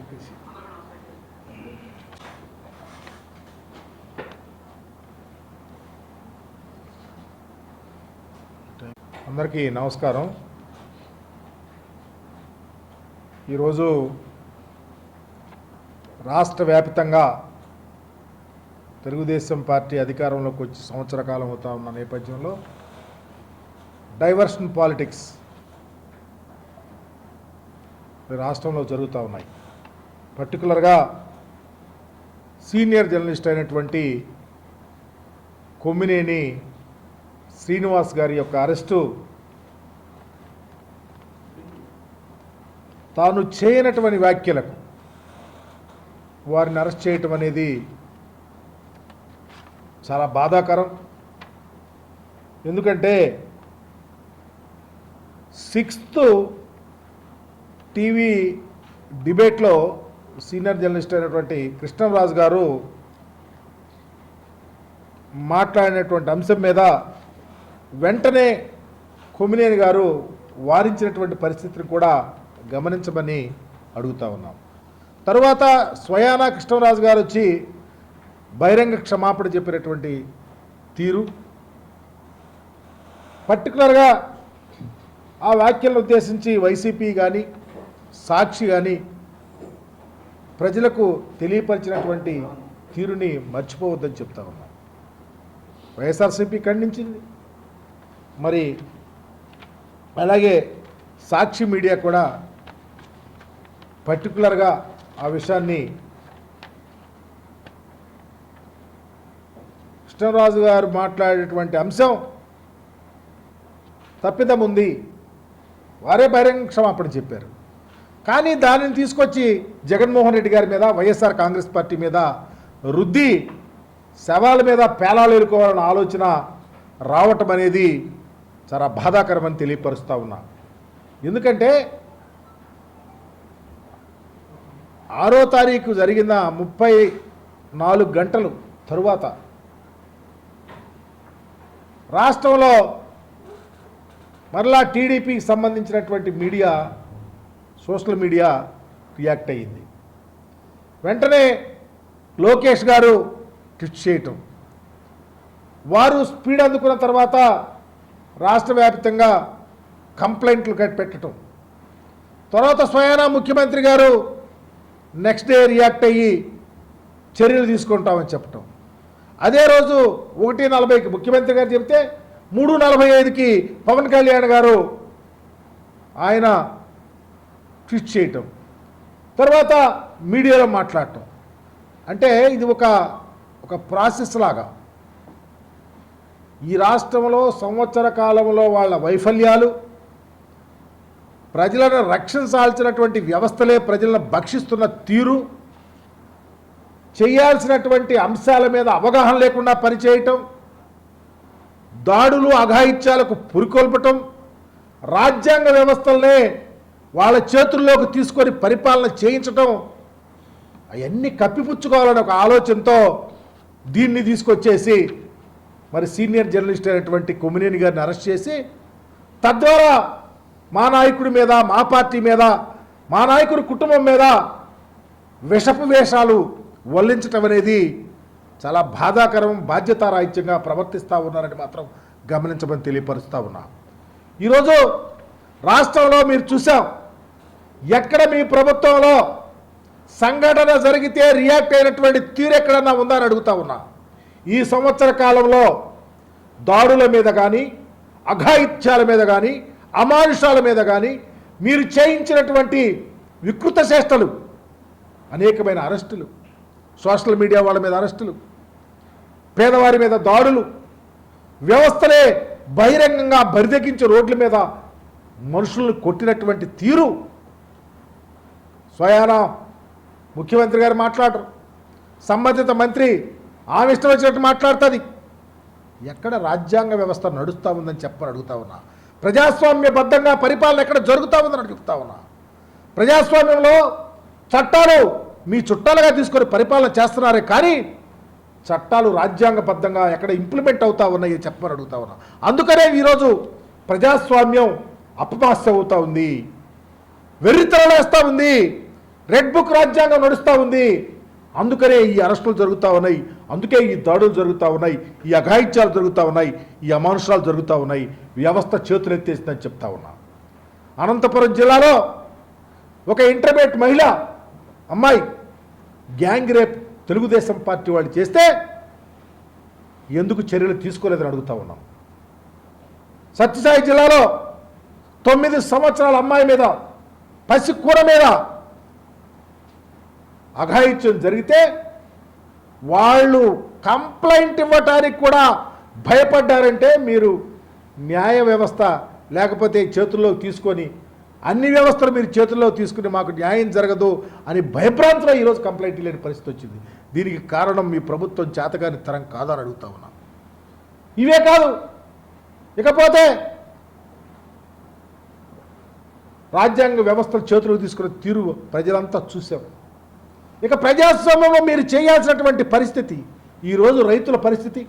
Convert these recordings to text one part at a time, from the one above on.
చెప్పేసి. అందరికీ నమస్కారం. ఈరోజు రాష్ట్ర వ్యాప్తంగా తెలుగుదేశం పార్టీ అధికారంలోకి వచ్చి సంవత్సర కాలం అవుతా ఉన్న నేపథ్యంలో డైవర్షన్ పాలిటిక్స్ రాష్ట్రంలో జరుగుతూ ఉన్నాయి. పర్టికులర్గా సీనియర్ జర్నలిస్ట్ అయినటువంటి కొమ్మినేని శ్రీనివాస్ గారి యొక్క అరెస్టు తాను చేయనటువంటి వ్యాఖ్యలకు వారిని అరెస్ట్ చేయటం అనేది చాలా బాధాకరం. ఎందుకంటే సిక్స్త్ టీవీ డిబేట్లో సీనియర్ జర్నలిస్ట్ అయినటువంటి కృష్ణరాజు గారు మాట్లాడినటువంటి అంశం మీద వెంటనే కొమినేని గారు వారించినటువంటి పరిస్థితిని కూడా గమనించమని అడుగుతా ఉన్నాం. తరువాత స్వయానా కృష్ణరాజు గారు వచ్చి బహిరంగ క్షమాపణ చెప్పినటువంటి తీరు. పర్టికులర్గా ఆ వ్యాఖ్యలను ఉద్దేశించి వైసీపీ కానీ సాక్షి కానీ ప్రజలకు తెలియపరిచినటువంటి తీరుని మర్చిపోవద్దని చెప్తా ఉన్నాను వైఎస్ఆర్సీపీ ఖండించింది. మరి అలాగే సాక్షి మీడియా కూడా పర్టికులర్గా ఆ విషయాన్ని కృష్ణరాజు గారు మాట్లాడేటువంటి అంశం తప్పిదముంది. వారే బహిరంగ క్షమాపణ చెప్పారు. కానీ దానిని తీసుకొచ్చి జగన్మోహన్ రెడ్డి గారి మీద వైఎస్ఆర్ కాంగ్రెస్ పార్టీ మీద రుద్ది శవాల మీద పేలాలు ఎరుకోవాలన్న ఆలోచన రావటం అనేది చాలా బాధాకరమని తెలియపరుస్తూ ఉన్నా. ఎందుకంటే ఆరో తారీఖు జరిగిన ముప్పై నాలుగు గంటలు తరువాత రాష్ట్రంలో మరలా టీడీపీకి సంబంధించినటువంటి మీడియా సోషల్ మీడియా రియాక్ట్ అయ్యింది. వెంటనే లోకేష్ గారు ట్విట్ చేయటం. వారు స్పీడ్ అందుకున్న తర్వాత రాష్ట్ర వ్యాప్తంగా కంప్లైంట్లు పెట్టడం తర్వాత స్వయానా ముఖ్యమంత్రి గారు నెక్స్ట్ డే రియాక్ట్ అయ్యి చర్యలు తీసుకుంటామని చెప్పటం. అదే రోజు ఒకటి నలభైకి ముఖ్యమంత్రి గారు చెప్తే మూడు నలభై ఐదుకి పవన్ కళ్యాణ్ గారు ఆయన ట్విట్ చేయటం. తర్వాత మీడియాలో మాట్లాడటం. అంటే ఇది ఒక ఒక ప్రాసెస్ లాగా. ఈ రాష్ట్రంలో సంవత్సర కాలంలో వాళ్ళ వైఫల్యాలు ప్రజలను రక్షించాల్సినటువంటి వ్యవస్థలే ప్రజలను భక్షిస్తున్న తీరు చేయాల్సినటువంటి అంశాల మీద అవగాహన లేకుండా పనిచేయటం దాడులు అఘాయిత్యాలకు పురికొల్పటం రాజ్యాంగ వ్యవస్థలనే వాళ్ళ చేతుల్లోకి తీసుకొని పరిపాలన చేయించటం అవన్నీ కప్పిపుచ్చుకోవాలనే ఒక ఆలోచనతో దీన్ని తీసుకొచ్చేసి మరి సీనియర్ జర్నలిస్ట్ అయినటువంటి కొమ్మినేని గారిని అరెస్ట్ చేసి తద్వారా మా నాయకుడి మీద మా పార్టీ మీద మా నాయకుడి కుటుంబం మీద విషపు వేషాలు వల్లించటం అనేది చాలా బాధాకరం బాధ్యతారాహిత్యంగా ప్రవర్తిస్తూ ఉన్నారని మాత్రం గమనించమని తెలియపరుస్తూ ఉన్నా. ఈరోజు రాష్ట్రంలో మీరు చూసాం ఎక్కడ మీ ప్రభుత్వంలో సంఘటన జరిగితే రియాక్ట్ అయినటువంటి తీరు ఎక్కడన్నా ఉందా అని అడుగుతా ఉన్నా. ఈ సంవత్సర కాలంలో దాడుల మీద కానీ అఘాయిత్యాల మీద కానీ అమానుషాల మీద కానీ మీరు చేయించినటువంటి వికృత చేష్టలు అనేకమైన అరెస్టులు సోషల్ మీడియా వాళ్ళ మీద అరెస్టులు పేదవారి మీద దాడులు వ్యవస్థలే బహిరంగంగా బరిదెక్కించి రోడ్ల మీద మనుషులను కొట్టినటువంటి తీరు స్వయాన ముఖ్యమంత్రి గారు మాట్లాడరు. సంబంధిత మంత్రి ఆమె ఇష్టం వచ్చినట్టు మాట్లాడుతుంది. ఎక్కడ రాజ్యాంగ వ్యవస్థ నడుస్తూ ఉందని చెప్పని అడుగుతా ఉన్నా. ప్రజాస్వామ్యబద్ధంగా పరిపాలన ఎక్కడ జరుగుతూ ఉందని అడుగుతా ఉన్నా. ప్రజాస్వామ్యంలో చట్టాలు మీ చుట్టాలుగా తీసుకొని పరిపాలన చేస్తున్నారే కానీ చట్టాలు రాజ్యాంగబద్ధంగా ఎక్కడ ఇంప్లిమెంట్ అవుతా ఉన్నాయి చెప్పమని అడుగుతా ఉన్నా. అందుకనే ఈరోజు ప్రజాస్వామ్యం అపమాస్య అవుతా ఉంది. వెర్రితరలేస్తూ ఉంది. రెడ్ బుక్ రాజ్యాంగం నడుస్తూ ఉంది. అందుకనే ఈ అరెస్టులు జరుగుతూ ఉన్నాయి. అందుకే ఈ దాడులు జరుగుతూ ఉన్నాయి. ఈ అఘాయిత్యాలు జరుగుతూ ఉన్నాయి. ఈ అమానుషాలు జరుగుతూ ఉన్నాయి. వ్యవస్థ చేతులెత్తేసిందని చెప్తా ఉన్నా. అనంతపురం జిల్లాలో ఒక ఇంటర్మీడియట్ మహిళ అమ్మాయి గ్యాంగ్ రేప్ తెలుగుదేశం పార్టీ వాళ్ళు చేస్తే ఎందుకు చర్యలు తీసుకోలేదని అడుగుతా ఉన్నాం. సత్యసాయి జిల్లాలో తొమ్మిది సంవత్సరాల అమ్మాయి మీద పసికూర మీద అఘాయిత్యం జరిగితే వాళ్ళు కంప్లైంట్ ఇవ్వటానికి కూడా భయపడ్డారంటే మీరు న్యాయ వ్యవస్థ లేకపోతే చేతుల్లో తీసుకొని అన్ని వ్యవస్థలు మీరు చేతుల్లో తీసుకుని మాకు న్యాయం జరగదు అని భయప్రాంతంలో ఈరోజు కంప్లైంట్ లేని పరిస్థితి వచ్చింది. దీనికి కారణం మీ ప్రభుత్వం చేతగాని తరం కాదని అడుగుతా ఉన్నాం. ఇవే కాదు. ఇకపోతే రాజ్యాంగ వ్యవస్థలు చేతులకు తీసుకున్న తీరు ప్రజలంతా చూశాం. ఇక ప్రజాస్వామ్యంలో మీరు చేయాల్సినటువంటి పరిస్థితి ఈరోజు రైతుల పరిస్థితి.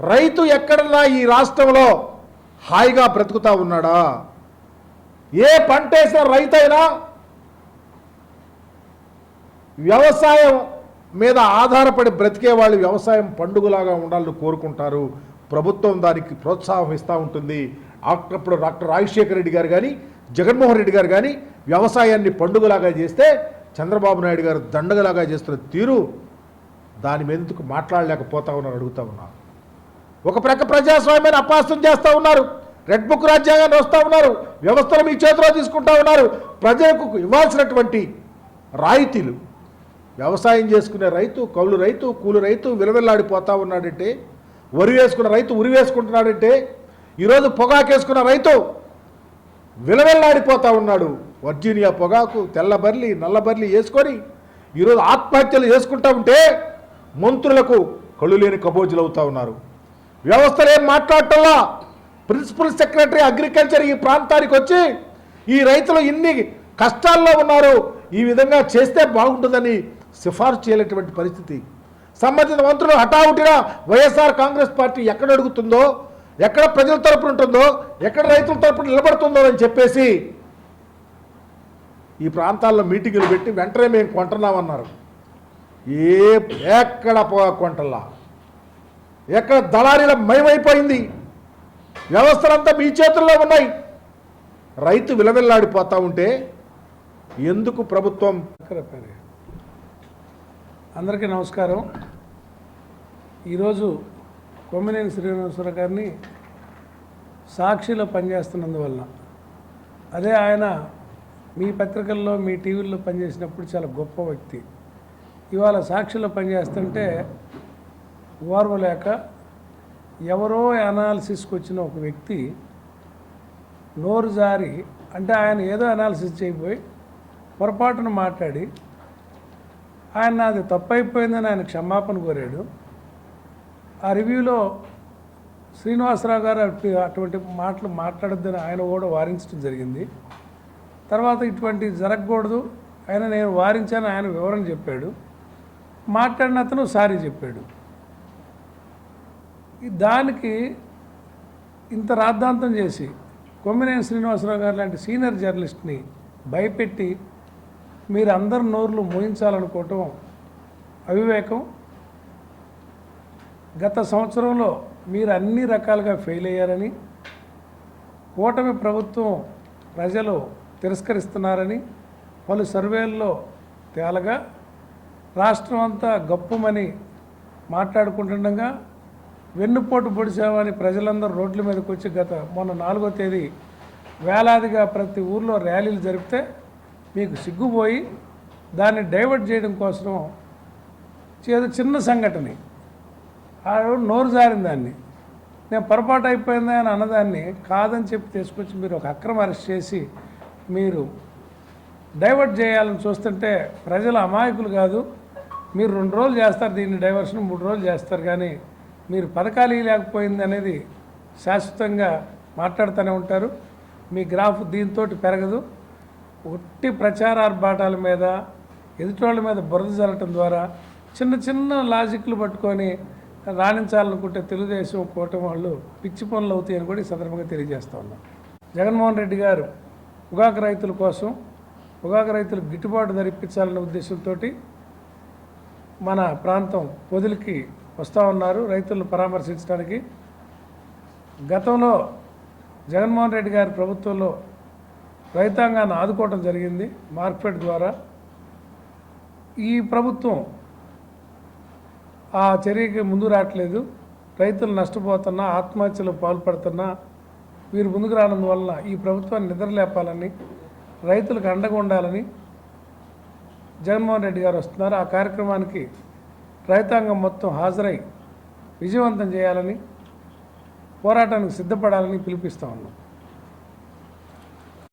రైతు ఎక్కడన్నా ఈ రాష్ట్రంలో హాయిగా బ్రతుకుతా ఉన్నాడా? ఏ పంట వేసిన రైతైనా వ్యవసాయం మీద ఆధారపడి బ్రతికే వాళ్ళు వ్యవసాయం పండుగలాగా ఉండాలని కోరుకుంటారు. ప్రభుత్వం దానికి ప్రోత్సాహం ఇస్తూ ఉంటుంది. అప్పుడు డాక్టర్ రాజశేఖర రెడ్డి గారు కానీ జగన్మోహన్ రెడ్డి గారు కానీ వ్యవసాయాన్ని పండుగలాగా చేస్తే చంద్రబాబు నాయుడు గారు దండగలాగా చేస్తున్న తీరు దాని మీద ఎందుకు మాట్లాడలేకపోతా ఉన్నారు అడుగుతా ఉన్నారు. ఒక ప్రక్క ప్రజాస్వామ్యాన్ని అపాస్తం చేస్తూ ఉన్నారు. రెడ్ బుక్ రాజ్యాంగాన్ని వస్తూ ఉన్నారు. వ్యవస్థను మీ చేతిలో తీసుకుంటా ఉన్నారు. ప్రజలకు ఇవ్వాల్సినటువంటి రాయితీలు. వ్యవసాయం చేసుకునే రైతు కౌలు రైతు కూలి రైతు విలవిల్లాడిపోతూ ఉన్నాడంటే వరి వేసుకున్న రైతు ఉరి వేసుకుంటున్నాడంటే ఈరోజు పొగాకేసుకున్న రైతు విలవెల్లాడిపోతూ ఉన్నాడు. వర్జీనియా పొగాకు తెల్లబర్లి నల్లబర్లి నల్ల వేసుకొని ఈరోజు ఆత్మహత్యలు చేసుకుంటూ ఉంటే మంత్రులకు కళ్ళు లేని కబోజులు అవుతా ఉన్నారు. వ్యవస్థలు ఏం మాట్లాడటంలా? ప్రిన్సిపల్ సెక్రటరీ అగ్రికల్చర్ ఈ ప్రాంతానికి వచ్చి ఈ రైతులు ఇన్ని కష్టాల్లో ఉన్నారు ఈ విధంగా చేస్తే బాగుంటుందని సిఫార్సు చేయలేటువంటి పరిస్థితి. సంబంధిత మంత్రులు హఠావుటిగా వైఎస్ఆర్ కాంగ్రెస్ పార్టీ ఎక్కడ అడుగుతుందో ఎక్కడ ప్రజల తరపున ఉంటుందో ఎక్కడ రైతుల తరపున నిలబడుతుందో అని చెప్పేసి ఈ ప్రాంతాల్లో మీటింగులు పెట్టి వెంటనే మేము కొంటున్నామన్నారు. ఏ ఎక్కడ కొంటల్లా ఎక్కడ దళారీల మయమైపోయింది? వ్యవస్థలంతా మీ చేతుల్లో ఉన్నాయి. రైతు విలవిల్లాడిపోతూ ఉంటే ఎందుకు ప్రభుత్వం అందరికీ నమస్కారం. ఈరోజు కొమ్మినేని శ్రీనివాసరావు గారిని సాక్షిలో పనిచేస్తున్నందువలన. అదే ఆయన మీ పత్రికల్లో మీ టీవీల్లో పనిచేసినప్పుడు చాలా గొప్ప వ్యక్తి. ఇవాళ సాక్షిలో పనిచేస్తుంటే ఓర్వలేక ఎవరో అనాలిసిస్కి వచ్చిన ఒక వ్యక్తి నోరు జారి అంటే ఆయన ఏదో అనాలిసిస్ చేయబోయి పొరపాటున మాట్లాడి ఆయన నాది తప్పైపోయిందని ఆయన క్షమాపణ కోరాడు. ఆ రివ్యూలో శ్రీనివాసరావు గారు అటు అటువంటి మాటలు మాట్లాడొద్దని ఆయన కూడా వారించడం జరిగింది. తర్వాత ఇటువంటి జరగకూడదు. ఆయన నేను వారించాను ఆయన వివరణ చెప్పాడు. మాట్లాడిన అతను సారీ చెప్పాడు. దానికి ఇంత రాద్ధాంతం చేసి కొమ్మినేని శ్రీనివాసరావు గారు లాంటి సీనియర్ జర్నలిస్ట్ని భయపెట్టి మీరు అందరు నోర్లు మోయించాలనుకోవటం అవివేకం. గత సంవత్సరంలో మీరు అన్ని రకాలుగా ఫెయిల్ అయ్యారని కూటమి ప్రభుత్వం ప్రజలు తిరస్కరిస్తున్నారని పలు సర్వేల్లో తేలగా రాష్ట్రం అంతా గొప్పమని మాట్లాడుకుంటుండగా వెన్నుపోటు పొడిచామని ప్రజలందరూ రోడ్ల మీదకి వచ్చి గత మొన్న నాలుగో తేదీ వేలాదిగా ప్రతి ఊర్లో ర్యాలీలు జరిపితే మీకు సిగ్గుపోయి దాన్ని డైవర్ట్ చేయడం కోసం ఏదో చిన్న సంఘటన. ఆవిడ నోరు జారిన దాన్ని. నేను పొరపాటు అయిపోయిందా అని అన్నదాన్ని కాదని చెప్పి తీసుకొచ్చి మీరు ఒక అక్రమ అరెస్ట్ చేసి మీరు డైవర్ట్ చేయాలని చూస్తుంటే ప్రజలు అమాయకులు కాదు. మీరు రెండు రోజులు చేస్తారు దీన్ని డైవర్షన్ మూడు రోజులు చేస్తారు కానీ మీరు పథకాలు లేకపోయింది అనేది శాశ్వతంగా మాట్లాడుతూనే ఉంటారు. మీ గ్రాఫ్ దీంతో పెరగదు. ఒట్టి ప్రచారార్భాటాల మీద ఎదుటోళ్ళ మీద బురద జల్లటం ద్వారా చిన్న చిన్న లాజిక్లు పట్టుకొని రాణించాలనుకుంటే తెలుగుదేశం కూటమి వాళ్ళు పిచ్చి పనులు అవుతాయని కూడా ఈ సందర్భంగా తెలియజేస్తా ఉన్నాం. జగన్మోహన్ రెడ్డి గారు ఉగాకు రైతుల కోసం పొగాకు రైతులు గిట్టుబాటు ధర ఇప్పించాలనే ఉద్దేశంతో మన ప్రాంతం పొదులకి వస్తూ ఉన్నారు రైతులను పరామర్శించడానికి. గతంలో జగన్మోహన్ రెడ్డి గారి ప్రభుత్వంలో రైతాంగాన్ని ఆదుకోవడం జరిగింది మార్కెట్ ద్వారా. ఈ ప్రభుత్వం ఆ చర్యకి ముందు రావట్లేదు. రైతులు నష్టపోతున్నా ఆత్మహత్యలు పాల్పడుతున్నా వీరు ముందుకు రానందువలన ఈ ప్రభుత్వాన్ని నిద్రలేపాలని రైతులకు అండగా ఉండాలని జగన్మోహన్ రెడ్డి గారు వస్తున్నారు. ఆ కార్యక్రమానికి రైతాంగం మొత్తం హాజరై విజయవంతం చేయాలని పోరాటానికి సిద్ధపడాలని పిలిపిస్తూ ఉన్నాం.